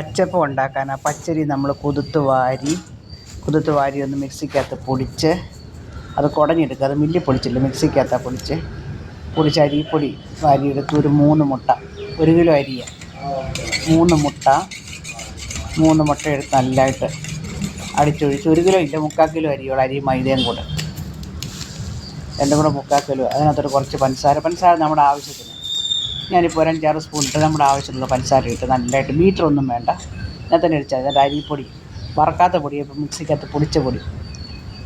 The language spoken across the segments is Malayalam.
അച്ചപ്പം ഉണ്ടാക്കാൻ ആ പച്ചരി നമ്മൾ കുതിർത്ത് വാരി കുതിർത്ത് വാരി ഒന്ന് മിക്സിക്കകത്ത് പൊടിച്ച് അത് കുടഞ്ഞെടുക്കുക. അത് മില്ലി പൊടിച്ചില്ല മിക്സിക്കകത്താണ് പൊടിച്ച്. പൊടിച്ച് അരിപ്പൊടി വാരിയെടുത്ത് ഒരു മൂന്ന് മുട്ട ഒരു കിലോ അരിയ. മൂന്ന് മുട്ട മൂന്ന് മുട്ട എടുത്ത് നല്ലതായിട്ട് അടിച്ചൊഴിച്ച് ഒരു കിലോ ഇല്ല മുക്കാൽ കിലോ അരിയോളം അരി മൈദയും കൂടെ. രണ്ടും കൂടെ മുക്കാൽ കിലോ. അതിനകത്തോട്ട് കുറച്ച് പഞ്ചസാര. പഞ്ചസാര നമ്മുടെ ആവശ്യത്തിന് ഞാനിപ്പോൾ ഒരഞ്ചാറ് സ്പൂൺ ഇട്ട് നമ്മുടെ ആവശ്യത്തിലുള്ള പഞ്ചസാര ഇട്ട് നല്ലതായിട്ട് മീറ്റർ ഒന്നും വേണ്ട. ഞാൻ തന്നെ അടിച്ചാൽ മതി. അതിന്റെ അരിപ്പൊടി വറക്കാത്ത പൊടി ഇപ്പോൾ മിക്സിക്കകത്ത് പൊടിച്ച പൊടി.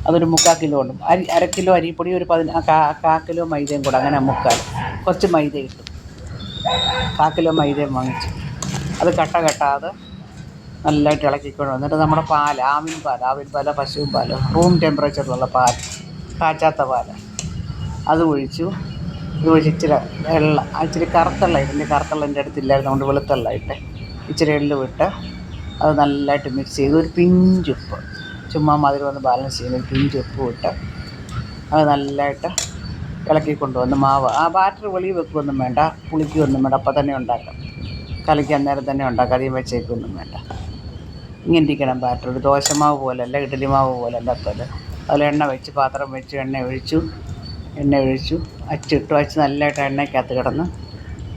അതൊരു മുക്കാൽ കിലോ ഉണ്ട് അരി അര കിലോ അരിപ്പൊടി ഒരു പതിന കാ കിലോ മൈദയും കൂടെ അങ്ങനെ മുക്കാൽ. കുറച്ച് മൈദ കിട്ടും കാ കിലോ മൈദയും വാങ്ങിച്ചു. അത് കട്ട കെട്ടാതെ നല്ലതായിട്ട് ഇളക്കിക്കൊണ്ട് വന്നിട്ട് നമ്മുടെ പാൽ ആവിൻ പാൽ ആവിൻ പാല പശുവും പാൽ റൂം ടെമ്പറേച്ചറിലുള്ള പാൽ കാച്ചാത്ത പാൽ അത് ഒഴിച്ച്. ഇച്ചിരി വെള്ള ഇച്ചിരി കറുത്തുള്ള ഇതിന്റെ കറുത്തുള്ള എന്റെ അടുത്തില്ലായിരുന്നു അതുകൊണ്ട് വെളുത്തുള്ള ഇട്ട്. ഇച്ചിരി എള്ളു വിട്ട് അത് നല്ലതായിട്ട് മിക്സ് ചെയ്ത് ഒരു പിഞ്ചുപ്പ്. ചുമ്മാ മധുരം ഒന്ന് ബാലൻസ് ചെയ്യുന്ന ഒരു പിഞ്ചുപ്പ് ഇട്ട് അത് നല്ലതായിട്ട് ഇളക്കി കൊണ്ടുവന്ന് മാവ്. ആ ബാറ്റർ വെളിയിൽ വെക്കുകയൊന്നും വേണ്ട പുളിക്കുകയൊന്നും വേണ്ട അപ്പം തന്നെ ഉണ്ടാക്കാം. കലക്കി നേരം തന്നെ ഉണ്ടാക്കാം അധികം വെച്ചേക്കൊന്നും വേണ്ട. ഇങ്ങനെ ഇരിക്കണം ബാറ്റർ ഒരു ദോശമാവ് പോലല്ല ഇഡലി മാവ് പോലല്ല അപ്പോൾ അത് അതിൽ എണ്ണ വെച്ച് പാത്രം വെച്ച് എണ്ണ ഒഴിച്ചു. എണ്ണ ഒഴിച്ചു. അച്ചിട്ടു അച്ച് നല്ലതായിട്ട് എണ്ണയ്ക്കകത്ത് കിടന്ന്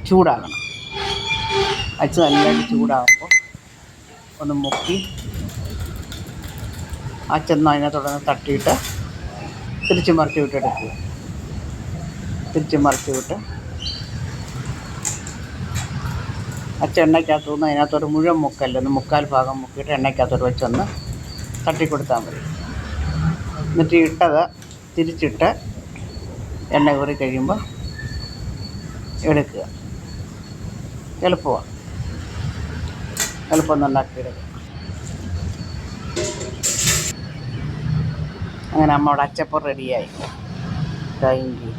ചൂടാകണം. അച്ച് നല്ലതായിട്ട് ചൂടാകുമ്പോൾ ഒന്ന് മുക്കി അച്ചൊന്ന് അതിനകത്തോടൊന്ന് തട്ടിയിട്ട് തിരിച്ച് മറിച്ച് വിട്ടെടുക്കുക. തിരിച്ച് മറിച്ച് വിട്ട് അച്ച എണ്ണയ്ക്കകത്ത് നിന്ന് അതിനകത്തൊരു മുഴുവൻ മുക്കല്ല? ഒന്ന് മുക്കാൽ ഭാഗം മുക്കിയിട്ട് എണ്ണയ്ക്കകത്തോട് വെച്ചൊന്ന് തട്ടിക്കൊടുത്താൽ മതി. എന്നിട്ട് ഇട്ടത് തിരിച്ചിട്ട് എണ്ണ കയറി കഴിയുമ്പോൾ എടുക്കുക. എളുപ്പമാണ്. എളുപ്പം ഉണ്ടാക്കിയെടുക്കുക അങ്ങനെ അമ്മയുടെ അച്ചപ്പം റെഡിയായി താങ്ക് യു